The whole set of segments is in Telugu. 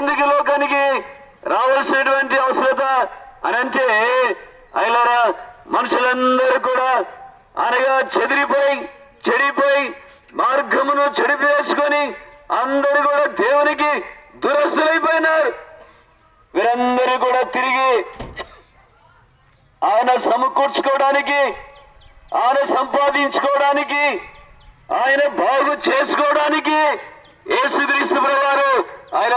ఎందుకు లోకానికి రావాల్సినటువంటి అవసరత అని అంటే అయిలరా మనుషులందరూ కూడా అనగా చెదిరిపోయి చెడిపోయి మార్గమును చెడిపేసుకొని అందరూ కూడా దేవునికి దురస్తులైపోయినారు వీరందరూ కూడా తిరిగి ఆయన సమకూర్చుకోవడానికి ఆయన సంపాదించుకోవడానికి ఆయన బాగు చేసుకోవడానికి యేసుక్రీస్తు ప్రవారు ఆయన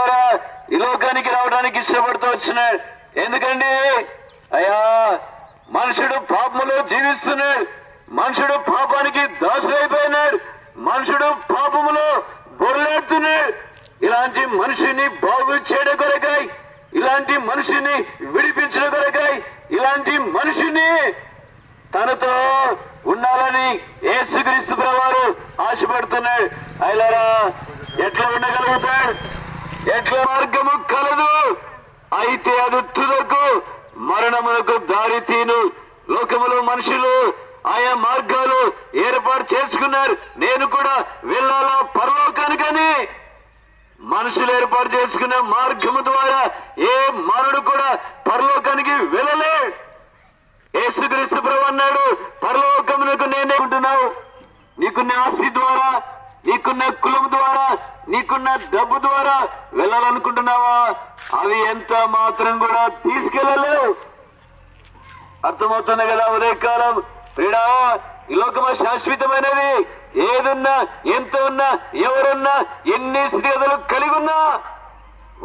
ఈ లోకానికి రావడానికి ఇష్టపడుతూ వచ్చినాడు. ఎందుకండి? అయ్యా మనుషుడు పాపములో జీవిస్తున్నాడు. మనుషుడు పాపానికి దాసులైపోయినాడు మనుషుడు పాపములో బొరలాడుతున్నాడు. ఇలాంటి మనిషిని బాగు చేయడం కొరకై ఇలాంటి మనిషిని విడిపించడం కొరకై ఇలాంటి మనిషిని తనతో ఉండాలని ఏసుక్రీస్తు ప్రవారు ఆశపడుతున్నాడు. అయిలరా ఎట్లా ఉండగలుగుతాడు? ఎట్ల మార్గము కలదు? అయితే అది తుదకు మరణమునకు దారి తీను. లోకములో మనుషులు ఆయా మార్గాలు ఏర్పాటు చేసుకున్నారు. నేను కూడా వెళ్ళాలా పరలోకానికని? మనుషులు ఏర్పాటు చేసుకున్న మార్గము ద్వారా ఏ మానవుడు కూడా పరలోకానికి వెళ్ళలే. యేసుక్రీస్తు ప్రభు అన్నాడు పరలోకమునకు నేనే ఉంటున్నావు. నీకున్న ఆస్తి ద్వారా నీకున్న కులం ద్వారా నీకున్న డబ్బు ద్వారా వెళ్ళాలనుకుంటున్నావా? అవి ఎంత మాత్రం కూడా తీసుకెళ్ళలేవు. అర్థమవుతుంది కదా ఉదయకాలం? ప్రిడా ఈ లోకమ శాశ్వతమైనది. ఏదున్నా ఎంత ఉన్నా ఎవరున్నా ఎన్ని స్థితిగతులు కలిగి ఉన్నా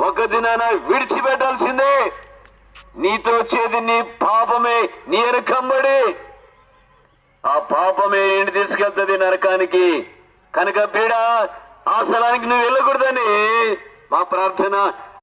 ఒక దినాన విడిచిపెట్టాల్సిందే. నీతో వచ్చేది నీ పాపమే నీ వెనకమ్మడి ఆ పాపమే నేను తీసుకెళ్తుంది నరకానికి. కనుక పీడ ఆ స్థలానికి నువ్వు వెళ్ళకూడదని మా ప్రార్థన